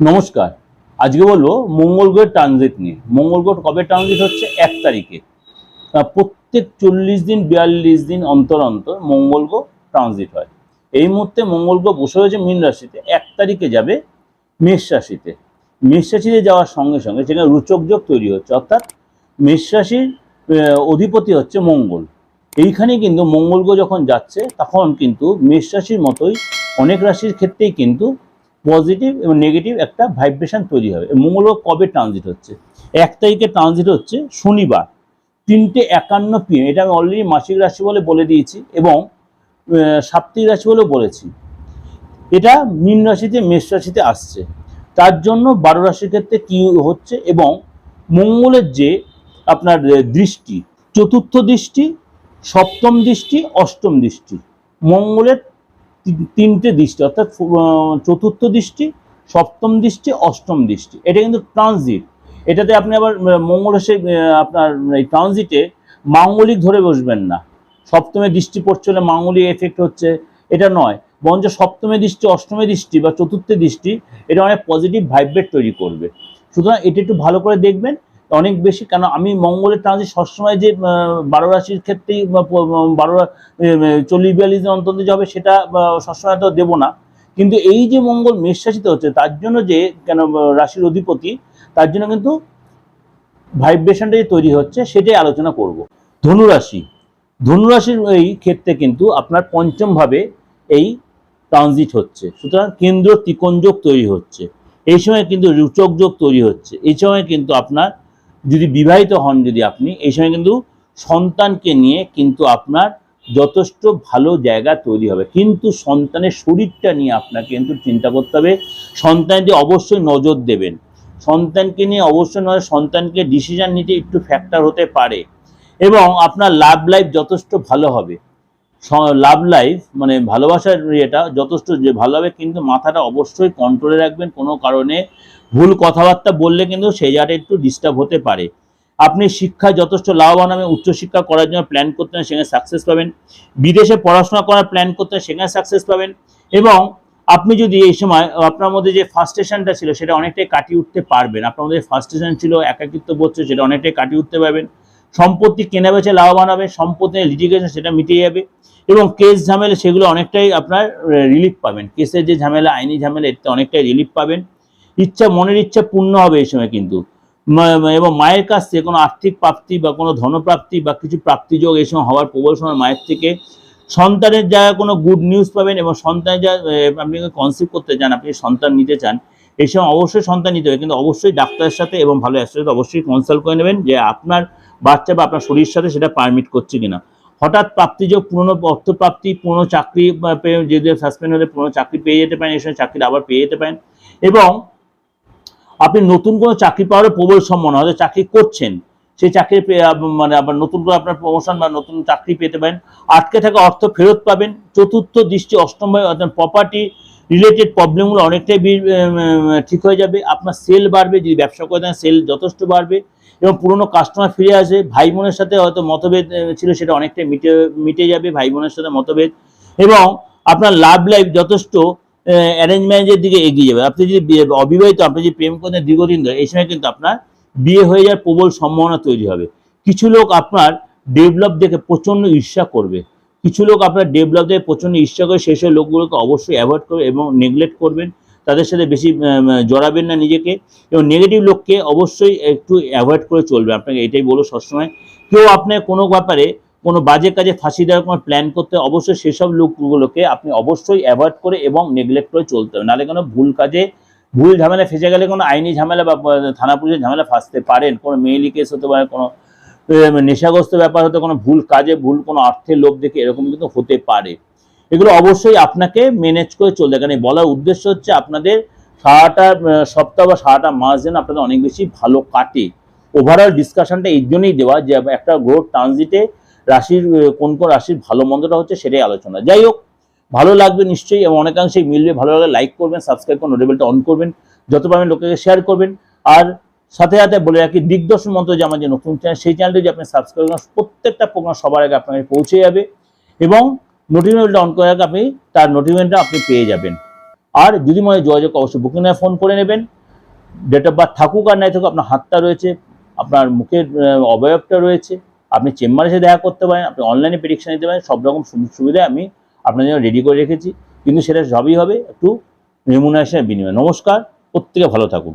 নমস্কার। আজকে বলব মঙ্গল গ্রহের ট্রানজিট নিয়ে। মঙ্গল গ্রহ কবে ট্রানজিট হচ্ছে? এক তারিখে। প্রত্যেক চল্লিশ দিন, বিয়াল্লিশ দিন অন্তর অন্তর মঙ্গল গ্রহ ট্রানজিট হয়। এই মুহূর্তে মঙ্গল গ্রহ বসে হয়েছে মীন রাশিতে। এক তারিখে যাবে মেষ রাশিতে। মেষ রাশিতে যাওয়ার সঙ্গে সঙ্গে সেখানে রুচক যোগ তৈরি হচ্ছে। অর্থাৎ মেষ রাশির অধিপতি হচ্ছে মঙ্গল। এইখানে কিন্তু মঙ্গল গ্রহ যখন যাচ্ছে, তখন কিন্তু মেষ রাশির মতোই অনেক রাশির ক্ষেত্রেই কিন্তু পজিটিভ এবং নেগেটিভ একটা ভাইব্রেশন তৈরি হবে। মঙ্গল কবে ট্রানজিট হচ্ছে? এক তারিখে ট্রানজিট হচ্ছে শনিবার, তিনটে একান্ন পিএম এটা আমি অলরেডি মাসিক রাশি বলে বলে দিয়েছি এবং সাপ্তাহিক রাশি বলেও বলেছি। এটা মীন রাশিতে, মেষ রাশিতে আসছে। তার জন্য বারো রাশির ক্ষেত্রে কি হচ্ছে এবং মঙ্গলের যে আপনার দৃষ্টি, চতুর্থ দৃষ্টি, সপ্তম দৃষ্টি, অষ্টম দৃষ্টি, মঙ্গলের তিনটে দৃষ্টি অর্থাৎ চতুর্থ দৃষ্টি সপ্তম দৃষ্টি অষ্টম দৃষ্টি। এটা কিন্তু ট্রানজিট এটাতে আপনি আবার আহ, মঙ্গল এসে আপনার এই ট্রানজিটে মাঙ্গলিক ধরে বসবেন না। সপ্তমে দৃষ্টি পড়ছে হলে মাঙ্গলিক এফেক্ট হচ্ছে। এটা নয়। বরঞ্চ সপ্তমে দৃষ্টি অষ্টমে দৃষ্টি বা চতুর্থ দৃষ্টি এটা অনেক পজিটিভ ভাইব্রেট তৈরি করবে। সুতরাং এটা একটু ভালো করে দেখবেন। অনেক বেশি কেন আমি মঙ্গলের ট্রানজিট সবসময় যে বারো রাশির ক্ষেত্রেই বারো চল্লিশ বিয়াল্লিশ দিন অন্তত যাবে সেটা আহ, সবসময় তো দেবো না। কিন্তু এই যে মঙ্গল মেষ হচ্ছে তার জন্য যে কেন রাশির অধিপতি তার জন্য কিন্তু ভাইব্রেশনটা যে তৈরি হচ্ছে সেটাই আলোচনা করব। ধনুরাশি ধনুরাশির এই ক্ষেত্রে কিন্তু আপনার পঞ্চমভাবে এই ট্রানজিট হচ্ছে। সুতরাং কেন্দ্র ত্রিকোণ যোগ তৈরি হচ্ছে। এই সময় কিন্তু রুচক যোগ তৈরি হচ্ছে। এই সময় কিন্তু আপনার যদি বিবাহিত হন যদি আপনি, এই সময় কিন্তু সন্তানকে নিয়ে কিন্তু আপনার যথেষ্ট ভালো জায়গা তৈরি হবে। কিন্তু সন্তানের শরীরটা নিয়ে আপনাকে কিন্তু চিন্তা করতে হবে। সন্তানটি অবশ্যই নজর দেবেন। সন্তানকে নিয়ে অবশ্যই নয়, সন্তানকে ডিসিশন নিতে একটু ফ্যাক্টর হতে পারে। এবং আপনার লাভ লাইফ যথেষ্ট ভালো হবে। লাভ লাইফ মানে ভালোবাসার ইয়েটা যথেষ্ট যে ভালো হবে, কিন্তু মাথাটা অবশ্যই কন্ট্রোলে রাখবেন। কোনো কারণে ভুল কথাবার্তা বললে কিন্তু সেই জায়গাটা একটু ডিস্টার্ব হতে পারে। আপনি শিক্ষা যথেষ্ট লাভবান হবে উচ্চশিক্ষা করার জন্য প্ল্যান করতে সেখানে সাকসেস পাবেন। বিদেশে পড়াশোনা করার প্ল্যান করতে সেখানে সাকসেস পাবেন। এবং আপনি যদি এই সময়, আপনার মধ্যে যে ফার্স্টেশনটা ছিল সেটা অনেকটাই কাটিয়ে উঠতে পারবেন। আপনার মধ্যে ফার্স্টেশন ছিল, একাকিত্ব বোধ সেটা অনেকটাই কাটিয়ে উঠতে পারবেন। সম্পত্তি কেনা বেচে লাভবান হবে সম্পত্তি লিটিগেশন সেটা মিটে যাবে এবং কেস ঝামেলা সেগুলো অনেকটাই আপনার রিলিফ পাবেন। কেসের যে ঝামেলা, আইনি ঝামেলা এতে অনেকটাই রিলিফ পাবেন। ইচ্ছা, মনের ইচ্ছা পূর্ণ হবে এই সময় কিন্তু। এবং মায়ের কাছ থেকে কোনো আর্থিক প্রাপ্তি বা কোনো ধনপ্রাপ্তি বা কিছু প্রাপ্তিযোগ এই সময় হওয়ার প্রবল সময় মায়ের থেকে। সন্তানের জায়গায় কোনো গুড নিউজ পাবেন এবং সন্তানের যা আপনি কনসিভ করতে চান, আপনি সন্তান নিতে চান, এই সময় অবশ্যই সন্তান নিতে হবে। কিন্তু অবশ্যই ডাক্তারের সাথে এবং ভালো অ্যাস্ট্রোলজির অবশ্যই কনসাল্ট করে নেবেন যে আপনার বাচ্চা বা আপনার শরীরের সাথে সেটা পারমিট করছে কিনা। হঠাৎ প্রাপ্তিযোগ, পুরনো অর্থপ্রাপ্তি, পুরনো চাকরি যদি সাসপেন্ড হলে পুরনো চাকরি পেয়ে যেতে পারেন, এই সময় চাকরি আবার পেয়ে যেতে পারেন। এবং আপনি নতুন কোনো চাকরি পাওয়ার প্রবল সম্ভাবনা হয়তো চাকরি করছেন, সেই চাকরি মানে আবার নতুন করে আপনার প্রমোশন বা নতুন চাকরি পেতে পারেন, আটকে থাকা অর্থ ফেরত পাবেন, চতুর্থ দৃষ্টি, অষ্টম অর্থাৎ প্রপার্টি রিলেটেড প্রবলেমগুলো অনেকটাই ঠিক হয়ে যাবে, আপনার সেল বাড়বে, যদি ব্যবসা করে দেন সেল যথেষ্ট বাড়বে, এবং পুরনো কাস্টমার ফিরে আসে, ভাই বোনের সাথে হয়তো মতভেদ ছিল সেটা অনেকটাই মিটে মিটে যাবে, ভাই বোনের সাথে মতভেদ, এবং আপনার লাভ লাইফ যথেষ্ট অ্যারেঞ্জ ম্যারেজের দিকে এগিয়ে যাবে। আপনি যদি অবিবাহিত, আপনি যদি প্রেম করেন, দীর্ঘদিন ধরে, এই সময় কিন্তু আপনার বিয়ে হয়ে যাওয়ার প্রবল সম্ভাবনা তৈরি হবে। কিছু লোক আপনার ডেভেলপ দেখে প্রচণ্ড ঈর্ষা করবে। কিছু লোক আপনার ডেভেলপ দেখে প্রচণ্ড ঈর্ষা করে, সেই সব লোকগুলোকে অবশ্যই অ্যাভয়েড করবে এবং নেগলেক্ট করবেন। তাদের সাথে বেশি জড়াবেন না নিজেকে এবং নেগেটিভ লোককে অবশ্যই একটু অ্যাভয়েড করে চলবে। আপনাকে এটাই বলো সবসময়। কেউ আপনার কোনো ব্যাপারে কোনো বাজে কাজে ফাঁসি দেওয়ার কোনো প্ল্যান করতে অবশ্যই সেসব লোকগুলোকে আপনি অবশ্যই অ্যাভয়েড করে এবং নেগলেক্ট করে চলতে হবে। নাহলে কোনো ভুল কাজে, ভুল ঝামেলা ফেসে গেলে কোনো আইনি ঝামেলা বা থানা পুলিশের ঝামেলা ফাঁসতে পারেন। কোনো মেয়েলি কেস হতে পারে, কোনো নেশাগ্রস্ত ব্যাপার হতে, কোনো ভুল কাজে, ভুল কোনো অর্থের লোভ দেখে এরকম কিন্তু হতে পারে। এগুলো অবশ্যই আপনাকে ম্যানেজ করে চলতে। কারণ বলার উদ্দেশ্য হচ্ছে আপনাদের সারাটা সপ্তাহ বা সারাটা মাস যেন আপনাদের অনেক বেশি ভালো কাটে। ওভারঅল ডিসকাশনটা এই জন্যই দেওয়া যে, একটা গ্রোথ ট্রানজিটে রাশির কোন কোন রাশির ভালো মন্দটা হচ্ছে সেটাই আলোচনা। যাই হোক, ভালো লাগবে নিশ্চয়ই এবং অনেকাংশেই মিলবে। ভালো লাগলে লাইক করবেন সাবস্ক্রাইব করুন নোটিবেলটা অন করবেন। যত পারবেন লোকেকে শেয়ার করবেন। আর সাথে সাথে বলে রাখি, দিগদর্শন মন্ত্র যে আমার যে নতুন চ্যানেল সেই চ্যানেলটি যে আপনি সাবস্ক্রাইব করেন, প্রত্যেকটা প্রোগ্রাম সবার আগে আপনাকে পৌঁছে যাবে এবং নোটিফিকেশনটা অন করে রাখলে আপনি তার নোটিফিকেশনটা আপনি পেয়ে যাবেন। আর যদি মনে হয় যোগাযোগ অবশ্যই বুকিং ফোন করে নেবেন। ডেট অফ বার্থ থাকুক আর নাই থাকুক, আপনার হাতটা রয়েছে, আপনার মুখের অবয়বটা রয়েছে। আপনি চেম্বারে এসে দেখা করতে পারেন, আপনি অনলাইনে প্রেডিকশন নিতে পারেন, সব রকম সুযোগ সুবিধা আমি আপনার জন্য রেডি করে রেখেছি। কিন্তু সেটা সবই হবে একটু রেমুনারেশনের বিনিময়ে। নমস্কার, প্রত্যেকে ভালো থাকুন।